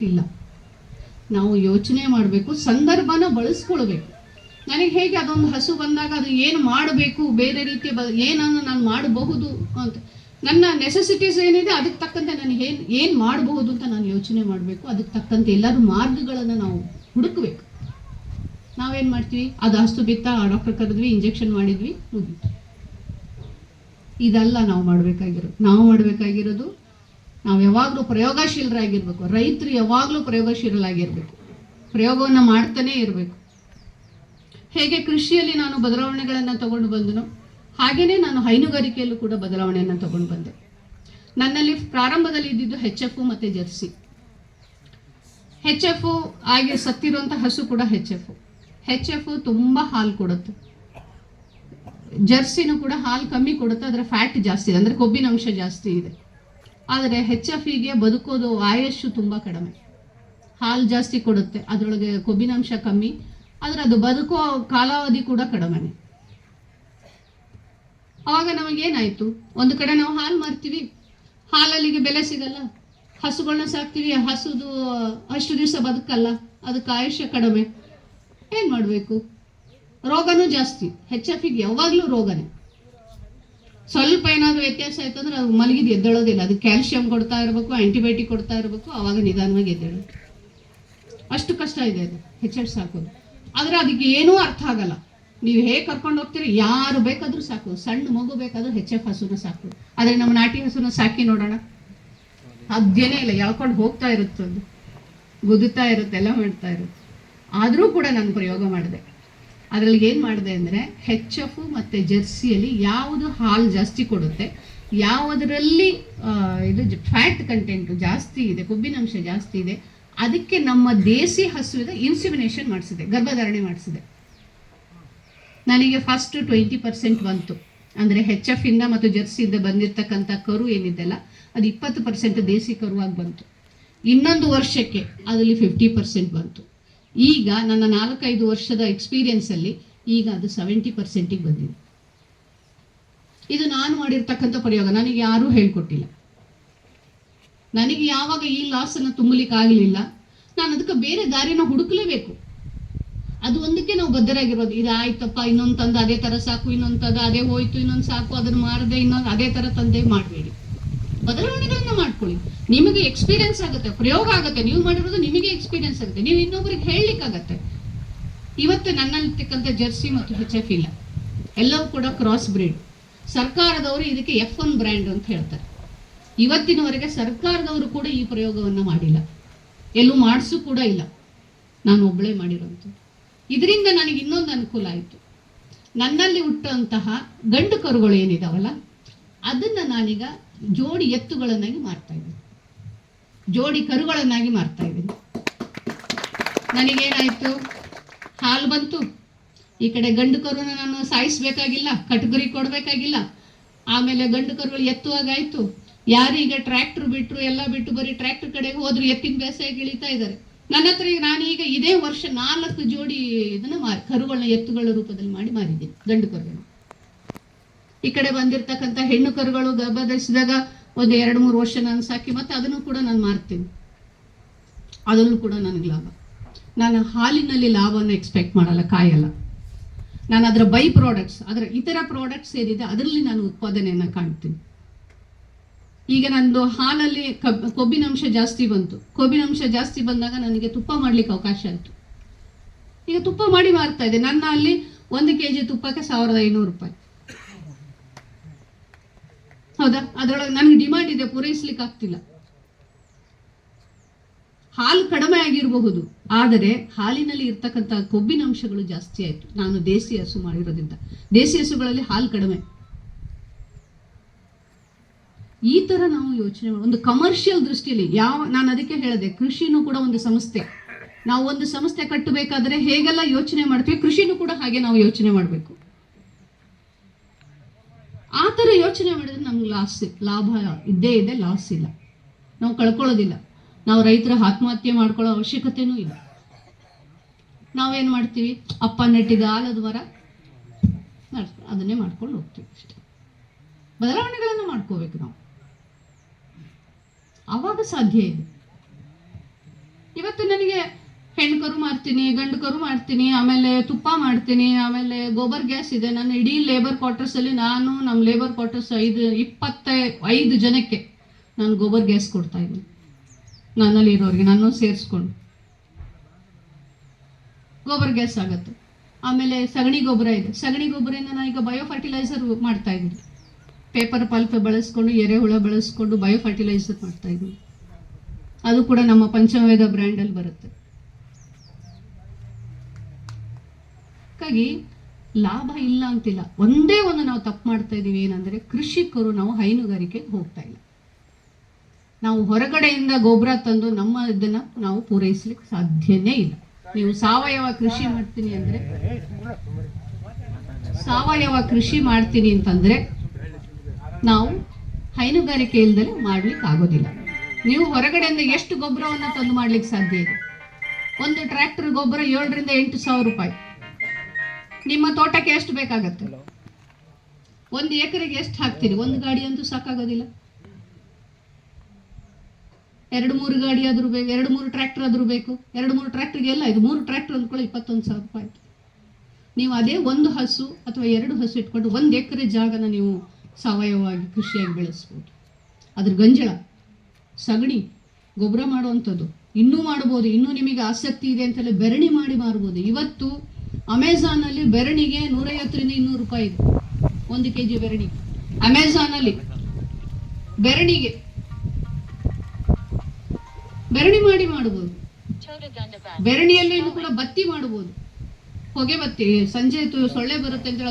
ಇಲ್ಲ. ನಾವು ಯೋಚನೆ ಮಾಡಬೇಕು, ಸಂದರ್ಭನ ಬಳಸ್ಕೊಳ್ಬೇಕು. ನನಗೆ ಹೇಗೆ ಅದೊಂದು ಹಸು ಬಂದಾಗ ಅದು ಏನು ಮಾಡಬೇಕು, ಬೇರೆ ರೀತಿಯ ಬ, ಏನನ್ನು ನಾನು ಮಾಡಬಹುದು ಅಂತ. ನನ್ನ ನೆಸೆಸಿಟೀಸ್ ಏನಿದೆ ಅದಕ್ಕೆ ತಕ್ಕಂತೆ ನಾನು ಏನು ಏನು ಮಾಡಬಹುದು ಅಂತ ನಾನು ಯೋಚನೆ ಮಾಡಬೇಕು. ಅದಕ್ಕೆ ತಕ್ಕಂತೆ ಎಲ್ಲರೂ ಮಾರ್ಗಗಳನ್ನು ನಾವು ಹುಡುಕಬೇಕು. ನಾವೇನು ಮಾಡ್ತೀವಿ? ಅದು ಹಸು ಬಿತ್ತ ಡಾಕ್ಟರ್ ಕರೆದ್ವಿ ಇಂಜೆಕ್ಷನ್ ಮಾಡಿದ್ವಿ ಹೋಗಿ ಇದೆಲ್ಲ ನಾವು ಮಾಡಬೇಕಾಗಿರೋದು. ನಾವು ಮಾಡಬೇಕಾಗಿರೋದು ನಾವು ಯಾವಾಗಲೂ ಪ್ರಯೋಗಶೀಲರಾಗಿರ್ಬೇಕು. ರೈತರು ಯಾವಾಗಲೂ ಪ್ರಯೋಗಶೀಲರಾಗಿರ್ಬೇಕು. ಪ್ರಯೋಗವನ್ನು ಮಾಡ್ತಾನೇ ಇರಬೇಕು. ಹೇಗೆ ಕೃಷಿಯಲ್ಲಿ ನಾನು ಬದಲಾವಣೆಗಳನ್ನು ತಗೊಂಡು ಬಂದನು ಹಾಗೆಯೇ ನಾನು ಹೈನುಗಾರಿಕೆಯಲ್ಲೂ ಕೂಡ ಬದಲಾವಣೆಯನ್ನು ತಗೊಂಡು ಬಂದೆ. ನನ್ನಲ್ಲಿ ಪ್ರಾರಂಭದಲ್ಲಿ ಇದ್ದಿದ್ದು ಹೆಚ್ ಎಫ್ ಮತ್ತು ಜರ್ಸಿ. ಹೆಚ್ ಎಫ್ ಆಗಿ ಸತ್ತಿರುವಂಥ ಹಸು ಕೂಡ ಹೆಚ್ ಎಫ್. ಹೆಚ್ ಎಫ್ ತುಂಬ ಹಾಲು ಕೊಡುತ್ತೆ. ಜರ್ಸಿನೂ ಕೂಡ ಹಾಲು ಕಮ್ಮಿ ಕೊಡುತ್ತೆ ಅದರ ಫ್ಯಾಟ್ ಜಾಸ್ತಿ ಇದೆ. ಅಂದರೆ ಕೊಬ್ಬಿನ ಅಂಶ ಜಾಸ್ತಿ ಇದೆ. ಆದರೆ ಹೆಚ್ ಎಫ್ಗೆ ಬದುಕೋದು ಆಯಸ್ಸು ತುಂಬ ಕಡಿಮೆ. ಹಾಲು ಜಾಸ್ತಿ ಕೊಡುತ್ತೆ, ಅದರೊಳಗೆ ಕೊಬ್ಬಿನಾಂಶ ಕಮ್ಮಿ, ಆದರೆ ಅದು ಬದುಕೋ ಕಾಲಾವಧಿ ಕೂಡ ಕಡಿಮೆನೆ ಆವಾಗ ನಮಗೇನಾಯ್ತು? ಒಂದು ಕಡೆ ನಾವು ಹಾಲು ಮಾರ್ತೀವಿ, ಹಾಲಲ್ಲಿಗೆ ಬೆಲೆ ಸಿಗಲ್ಲ ಹಸುಗಳನ್ನ ಸಾಕ್ತೀವಿ, ಹಸುದು ಅಷ್ಟು ದಿವಸ ಬದುಕಲ್ಲ, ಅದಕ್ಕೆ ಆಯುಷ್ಯ ಕಡಿಮೆ. ಏನು ಮಾಡಬೇಕು? ರೋಗನೂ ಜಾಸ್ತಿ ಹೆಚ್ ಎಫ್ಗೆ ಯಾವಾಗಲೂ ರೋಗನೇ. ಸ್ವಲ್ಪ ಏನಾದರೂ ವ್ಯತ್ಯಾಸ ಆಯ್ತು ಅಂದ್ರೆ ಅದು ಮಲಗಿದ್ದು ಎದ್ದೇಳೋದಿಲ್ಲ. ಅದು ಕ್ಯಾಲ್ಸಿಯಂ ಕೊಡ್ತಾ ಇರಬೇಕು ಆಂಟಿಬಯೋಟಿಕ್ ಕೊಡ್ತಾ ಇರಬೇಕು ಆವಾಗ ನಿಧಾನವಾಗಿ ಎದ್ದೇಳು ಅಷ್ಟು ಕಷ್ಟ ಇದೆ ಅದು. ಹೆಚ್ ಎಫ್ ಸಾಕೋದು ಆದರೆ ಅದಕ್ಕೆ ಏನೂ ಅರ್ಥ ಆಗಲ್ಲ. ನೀವು ಹೇಗೆ ಕರ್ಕೊಂಡು ಹೋಗ್ತೀರಿ? ಯಾರು ಬೇಕಾದರೂ ಸಾಕು. ಸಣ್ಣ ಮಗು ಬೇಕಾದರೂ ಹೆಚ್ ಎಫ್ ಹಸುನ ಸಾಕು. ಆದರೆ ನಮ್ಮ ನಾಟಿ ಹಸುನ ಸಾಕಿ ನೋಡೋಣ. ಸಾಧ್ಯನೇ ಇಲ್ಲ. ಯಾವ್ಕೊಂಡು ಹೋಗ್ತಾ ಇರುತ್ತೆ ಅದು ಗುದುತ್ತಾ ಇರುತ್ತೆ, ಎಲ್ಲ ಮಾಡ್ತಾ ಇರುತ್ತೆ. ಆದರೂ ಕೂಡ ನಾನು ಪ್ರಯೋಗ ಮಾಡಿದೆ. ಅದರಲ್ಲಿ ಏನು ಮಾಡಿದೆ ಅಂದರೆ ಹೆಚ್ ಎಫ್ ಮತ್ತು ಜೆರ್ಸಿಯಲ್ಲಿ ಯಾವುದು ಹಾಲು ಜಾಸ್ತಿ ಕೊಡುತ್ತೆ, ಯಾವುದರಲ್ಲಿ ಇದು ಫ್ಯಾಟ್ ಕಂಟೆಂಟ್ ಜಾಸ್ತಿ ಇದೆ ಕೊಬ್ಬಿನಾಂಶ ಜಾಸ್ತಿ ಇದೆ, ಅದಕ್ಕೆ ನಮ್ಮ ದೇಸಿ ಹಸುವಿನ ಇನ್ಸಿಮಿನೇಷನ್ ಮಾಡಿಸಿದೆ, ಗರ್ಭಧಾರಣೆ ಮಾಡಿಸಿದೆ. ನನಗೆ ಫಸ್ಟ್ ಟ್ವೆಂಟಿ ಪರ್ಸೆಂಟ್ ಬಂತು. ಅಂದರೆ ಹೆಚ್ ಎಫ್ ಇಂದ ಮತ್ತು ಜೆರ್ಸಿಯಿಂದ ಬಂದಿರತಕ್ಕಂಥ ಕರು ಏನಿದೆಲ್ಲ, ಅದು ಇಪ್ಪತ್ತು ಪರ್ಸೆಂಟ್ ದೇಸಿ ಕರುವಾಗಿ ಬಂತು. ಇನ್ನೊಂದು ವರ್ಷಕ್ಕೆ ಅದರಲ್ಲಿ ಫಿಫ್ಟಿ ಪರ್ಸೆಂಟ್ ಬಂತು. ಈಗ ನನ್ನ ನಾಲ್ಕೈದು ವರ್ಷದ ಎಕ್ಸ್ಪೀರಿಯನ್ಸಲ್ಲಿ ಈಗ ಅದು ಸೆವೆಂಟಿ ಪರ್ಸೆಂಟಿಗೆ ಬಂದಿದೆ. ಇದು ನಾನು ಮಾಡಿರ್ತಕ್ಕಂಥ ಪ್ರಯೋಗ. ನನಗೆ ಯಾರೂ ಹೇಳ್ಕೊಟ್ಟಿಲ್ಲ. ನನಗೆ ಯಾವಾಗ ಈ ಲಾಸನ್ನು ತುಂಬಲಿಕ್ಕೆ ಆಗಲಿಲ್ಲ. ನಾನು ಅದಕ್ಕೆ ಬೇರೆ ದಾರಿನ ಹುಡುಕಲೇಬೇಕು. ಅದು ಒಂದಕ್ಕೆ ನಾವು ಬದ್ಧರಾಗಿರೋದು. ಇದು ಆಯ್ತಪ್ಪ, ಇನ್ನೊಂದು ತಂದು ಅದೇ ಥರ ಸಾಕು, ಇನ್ನೊಂದು ತಂದು ಅದೇ ಹೋಯ್ತು, ಇನ್ನೊಂದು ಸಾಕು, ಅದನ್ನು ಮಾರದೆ ಇನ್ನೊಂದು ಅದೇ ಥರ ತಂದೆ ಮಾಡಬೇಡಿ. ಬದಲಾವಣೆಗಳನ್ನ ಮಾಡ್ಕೊಳ್ಳಿ ನಿಮಗೆ ಎಕ್ಸ್ಪೀರಿಯನ್ಸ್ ಆಗುತ್ತೆ, ಪ್ರಯೋಗ ಆಗುತ್ತೆ, ನೀವು ಮಾಡಿರೋದು ನಿಮಗೆ ಎಕ್ಸ್ಪೀರಿಯನ್ಸ್ ಆಗುತ್ತೆ. ನೀವು ಇನ್ನೊಬ್ರಿಗೆ ಹೇಳಲಿಕ್ಕಾಗತ್ತೆ. ಇವತ್ತು ನನ್ನಲ್ಲಿರ್ತಕ್ಕಂಥ ಜರ್ಸಿ ಮತ್ತು ಹೆಚ್ ಎಫ್ ಇಲ್ಲ. ಎಲ್ಲವೂ ಕೂಡ ಕ್ರಾಸ್ ಬ್ರೀಡ್ ಸರ್ಕಾರದವರು ಇದಕ್ಕೆ ಎಫ್ ಒನ್ ಬ್ರ್ಯಾಂಡ್ ಅಂತ ಹೇಳ್ತಾರೆ. ಇವತ್ತಿನವರೆಗೆ ಸರ್ಕಾರದವರು ಕೂಡ ಈ ಪ್ರಯೋಗವನ್ನು ಮಾಡಿಲ್ಲ. ಎಲ್ಲೂ ಮಾಡಿಸು ಕೂಡ ಇಲ್ಲ. ನಾನು ಒಬ್ಬಳೇ ಮಾಡಿರೋಂಥದ್ದು. ಇದರಿಂದ ನನಗೆ ಇನ್ನೊಂದು ಅನುಕೂಲ ಆಯಿತು. ನನ್ನಲ್ಲಿ ಹುಟ್ಟುವಂತಹ ಗಂಡು ಕರುಗಳು ಏನಿದಾವಲ್ಲ, ಅದನ್ನು ನಾನೀಗ ಜೋಡಿ ಎತ್ತುಗಳನ್ನಾಗಿ ಮಾಡ್ತಾ ಇದ್ದೀನಿ. ಜೋಡಿ ಕರುಗಳನ್ನಾಗಿ ಮಾರ್ತಾ ಇದ್ದೀನಿ. ನನಗೇನಾಯಿತು? ಹಾಲು ಬಂತು. ಈ ಕಡೆ ಗಂಡು ಕರುನ ನಾನು ಸಾಯಿಸ್ಬೇಕಾಗಿಲ್ಲ ಕಟಗರಿ ಕೊಡಬೇಕಾಗಿಲ್ಲ. ಆಮೇಲೆ ಗಂಡು ಕರುಗಳು ಎತ್ತುವಾಗಾಯ್ತು. ಯಾರೀಗ ಟ್ರ್ಯಾಕ್ಟರ್ ಬಿಟ್ಟರು ಎಲ್ಲ ಬಿಟ್ಟು ಬರೀ ಟ್ರ್ಯಾಕ್ಟರ್ ಕಡೆಗೆ ಹೋದ್ರು ಎತ್ತಿನ ಬೇಸಾಯ ಇಳಿತಾ ಇದ್ದಾರೆ. ನನ್ನ ಹತ್ರ ಈಗ ನಾನೀಗ ಇದೇ ವರ್ಷ ನಾಲ್ಕು ಜೋಡಿ ಇದನ್ನ ಮಾರಿ, ಕರುಗಳನ್ನ ಎತ್ತುಗಳ ರೂಪದಲ್ಲಿ ಮಾಡಿ ಮಾರಿದ್ದೀನಿ ಗಂಡು ಕರುಗಳು ಈ ಕಡೆ ಬಂದಿರತಕ್ಕಂಥ ಹೆಣ್ಣು ಕರುಗಳು ಗರ್ಭ ಧರಿಸಿದಾಗ ಒಂದು ಎರಡು ಮೂರು ವರ್ಷ ನಾನು ಸಾಕಿ, ಮತ್ತೆ ಅದನ್ನು ಕೂಡ ನಾನು ಮಾರ್ತೀನಿ. ಅದನ್ನು ಕೂಡ ನನಗೆ ಲಾಭ. ನಾನು ಹಾಲಿನಲ್ಲಿ ಲಾಭವನ್ನು ಎಕ್ಸ್ಪೆಕ್ಟ್ ಮಾಡಲ್ಲ, ಕಾಯಲ್ಲ. ನಾನು ಅದರ ಬೈ ಪ್ರಾಡಕ್ಟ್ಸ್ ಅದರ ಇತರ ಪ್ರಾಡಕ್ಟ್ಸ್ ಏನಿದೆ, ಅದರಲ್ಲಿ ನಾನು ಉತ್ಪಾದನೆಯನ್ನು ಕಾಣ್ತೀನಿ. ಈಗ ನಂದು ಹಾಲಲ್ಲಿ ಕಬ್, ಕೊಬ್ಬಿನಂಶ ಜಾಸ್ತಿ ಬಂತು. ಕೊಬ್ಬಿನಾಂಶ ಜಾಸ್ತಿ ಬಂದಾಗ ನನಗೆ ತುಪ್ಪ ಮಾಡಲಿಕ್ಕೆ ಅವಕಾಶ ಆಯಿತು. ಈಗ ತುಪ್ಪ ಮಾಡಿ ಮಾರ್ತಾ ಇದೆ ನನ್ನ ಅಲ್ಲಿ ಒಂದು ಕೆ ಜಿ ತುಪ್ಪಕ್ಕೆ ಸಾವಿರದ ಐನೂರು ರೂಪಾಯಿ. ಹೌದಾ? ಅದರೊಳಗೆ ನನಗೆ ಡಿಮಾಂಡ್ ಇದೆ, ಪೂರೈಸ್ಲಿಕ್ಕೆ ಆಗ್ತಿಲ್ಲ. ಹಾಲು ಕಡಿಮೆ ಆಗಿರಬಹುದು, ಆದರೆ ಹಾಲಿನಲ್ಲಿ ಇರ್ತಕ್ಕಂಥ ಕೊಬ್ಬಿನಾಂಶಗಳು ಜಾಸ್ತಿ ಆಯಿತು. ನಾನು ದೇಸಿ ಹಸು ಮಾಡಿರೋದ್ರಿಂದ. ದೇಸಿ ಹಸುಗಳಲ್ಲಿ ಹಾಲು ಕಡಿಮೆ. ಈ ಥರ ನಾವು ಯೋಚನೆ ಒಂದು ಕಮರ್ಷಿಯಲ್ ದೃಷ್ಟಿಯಲ್ಲಿ ಯಾವ, ನಾನು ಅದಕ್ಕೆ ಹೇಳಿದೆ, ಕೃಷಿನೂ ಕೂಡ ಒಂದು ಸಂಸ್ಥೆ. ನಾವು ಒಂದು ಸಂಸ್ಥೆ ಕಟ್ಟಬೇಕಾದ್ರೆ ಹೇಗೆಲ್ಲ ಯೋಚನೆ ಮಾಡ್ತೀವಿ, ಕೃಷಿನೂ ಕೂಡ ಹಾಗೆ ನಾವು ಯೋಚನೆ ಮಾಡಬೇಕು. ಆ ಥರ ಯೋಚನೆ ಮಾಡಿದ್ರೆ ನಮ್ಗೆ ಲಾಸ್ ಲಾಭ ಇದ್ದೇ ಇದೆ ಲಾಸ್ ಇಲ್ಲ. ನಾವು ಕಳ್ಕೊಳ್ಳೋದಿಲ್ಲ. ನಾವು ರೈತರ ಆತ್ಮಹತ್ಯೆ ಮಾಡ್ಕೊಳ್ಳೋ ಅವಶ್ಯಕತೆನೂ ಇಲ್ಲ. ನಾವೇನು ಮಾಡ್ತೀವಿ? ಅಪ್ಪ ನೆಟ್ಟಿದ ಆಲದ ಮಾಡ್ಕೊ- ಅದನ್ನೇ ಮಾಡ್ಕೊಂಡು ಹೋಗ್ತೀವಿ ಅಷ್ಟೇ. ಬದಲಾವಣೆಗಳನ್ನು ಮಾಡ್ಕೋಬೇಕು ನಾವು. ಆವಾಗ ಸಾಧ್ಯ ಇದೆ. ಇವತ್ತು ನನಗೆ ಹೆಣ್ಣು ಕರು ಗಂಡಕರು ಗಂಡು ಕರು ಮಾಡ್ತೀನಿ ಆಮೇಲೆ ತುಪ್ಪ ಮಾಡ್ತೀನಿ, ಆಮೇಲೆ ಗೋಬರ್ ಗ್ಯಾಸ್ ಇದೆ. ನಾನು ಇಡೀ ಲೇಬರ್ ಕ್ವಾರ್ಟರ್ಸಲ್ಲಿ ನಾನು ನಮ್ಮ ಲೇಬರ್ ಕ್ವಾರ್ಟರ್ಸ್ ಐದು, ಇಪ್ಪತ್ತ ಐದು ಜನಕ್ಕೆ ನಾನು ಗೋಬರ್ ಗ್ಯಾಸ್ ಕೊಡ್ತಾ ಇದ್ದೀನಿ. ನನ್ನಲ್ಲಿ ಇರೋರಿಗೆ ನಾನು ಸೇರಿಸ್ಕೊಂಡು. ಗೋಬರ್ ಗ್ಯಾಸ್ ಆಗುತ್ತೆ. ಆಮೇಲೆ ಸಗಣಿ ಗೊಬ್ಬರ ಇದೆ. ಸಗಣಿ ಗೊಬ್ಬರದಿಂದ ನಾನು ಈಗ ಬಯೋ ಫರ್ಟಿಲೈಸರ್ ಮಾಡ್ತಾ ಇದ್ದೀನಿ. ಪೇಪರ್ ಪಲ್ಪ್ ಬಳಸ್ಕೊಂಡು ಎರೆಹುಳ ಬಳಸ್ಕೊಂಡು ಬಯೋ ಫರ್ಟಿಲೈಸರ್ ಮಾಡ್ತಾ ಇದ್ದೀನಿ. ಅದು ಕೂಡ ನಮ್ಮ ಪಂಚವೇದ ಬ್ರ್ಯಾಂಡಲ್ಲಿ ಬರುತ್ತೆ. ಹಾಗಾಗಿ ಲಾಭ ಇಲ್ಲ ಅಂತಿಲ್ಲ. ಒಂದೇ ಒಂದು ನಾವು ತಪ್ಪು ಮಾಡ್ತಾ ಇದ್ದೀವಿ ಏನಂದ್ರೆ ಕೃಷಿಕರು ನಾವು ಹೈನುಗಾರಿಕೆಗೆ ಹೋಗ್ತಾ ಇಲ್ಲ. ನಾವು ಹೊರಗಡೆಯಿಂದ ಗೊಬ್ಬರ ತಂದು ನಮ್ಮ ಇದನ್ನ ನಾವು ಪೂರೈಸಲಿಕ್ಕೆ ಸಾಧ್ಯನೇ ಇಲ್ಲ. ನೀವು ಸಾವಯವ ಕೃಷಿ ಮಾಡ್ತೀನಿ ಅಂದ್ರೆ ಸಾವಯವ ಕೃಷಿ ಮಾಡ್ತೀನಿ ಅಂತಂದ್ರೆ ನಾವು ಹೈನುಗಾರಿಕೆ ಇಲ್ದಲೆ ಮಾಡ್ಲಿಕ್ಕೆ ಆಗೋದಿಲ್ಲ. ನೀವು ಹೊರಗಡೆಯಿಂದ ಎಷ್ಟು ಗೊಬ್ಬರವನ್ನು ತಂದು ಮಾಡ್ಲಿಕ್ಕೆ ಸಾಧ್ಯ ಇದೆ? ಒಂದು ಟ್ರ್ಯಾಕ್ಟರ್ ಗೊಬ್ಬರ ಏಳರಿಂದ ಎಂಟು ಸಾವಿರ ರೂಪಾಯಿ. ನಿಮ್ಮ ತೋಟಕ್ಕೆ ಎಷ್ಟು ಬೇಕಾಗತ್ತೆ? ಒಂದು ಎಕರೆಗೆ ಎಷ್ಟು ಹಾಕ್ತೀರಿ? ಒಂದು ಗಾಡಿ ಅಂತೂ ಸಾಕಾಗೋದಿಲ್ಲ. ಎರಡು ಮೂರು ಗಾಡಿ ಆದ್ರೂ ಬೇಕು ಎರಡು ಮೂರು ಟ್ರ್ಯಾಕ್ಟರ್ ಆದರೂ ಬೇಕು ಎರಡು ಮೂರು ಟ್ರ್ಯಾಕ್ಟರ್ಗೆ ಎಲ್ಲ ಇದು ಮೂರು ಟ್ರ್ಯಾಕ್ಟರ್ ಅಂದ್ಕೊಳ್ಳಿ ಇಪ್ಪತ್ತೊಂದು ಸಾವಿರ ರೂಪಾಯಿ ಆಯ್ತು. ನೀವು ಅದೇ ಒಂದು ಹಸು ಅಥವಾ ಎರಡು ಹಸು ಇಟ್ಕೊಂಡು ಒಂದು ಎಕರೆ ಜಾಗನ ನೀವು ಸಾವಯವವಾಗಿ ಕೃಷಿಯಾಗಿ ಬೆಳೆಸ್ಬೋದು. ಅದ್ರ ಗಂಜಳ ಸಗಣಿ ಗೊಬ್ಬರ ಮಾಡುವಂಥದ್ದು. ಇನ್ನೂ ಮಾಡ್ಬೋದು ಇನ್ನೂ ನಿಮಗೆ ಆಸಕ್ತಿ ಇದೆ ಅಂತೆಲ್ಲ ಬೆರಣಿ ಮಾಡಿ ಮಾರ್ಬೋದು. ಇವತ್ತು ಅಮೆಝಾನಲ್ಲಿ ಬೆರಣಿಗೆ ನೂರೈವತ್ತರಿಂದ ಇನ್ನೂರು ರೂಪಾಯಿ ಇದೆ. ಒಂದು ಕೆ ಜಿ ಬೆರಣಿ ಅಮೆಝಾನಲ್ಲಿ ಬೆರಣಿಗೆ. ಬೆರಣಿ ಮಾಡಿ ಮಾಡಬಹುದು ಬೆರಣಿಯಲ್ಲಿ ಕೂಡ ಬತ್ತಿ ಮಾಡಬಹುದು ಹೊಗೆ ಬತ್ತಿ, ಸಂಜೆ ಸೊಳ್ಳೆ ಬರುತ್ತೆ ಅಂತ ಹೇಳಿ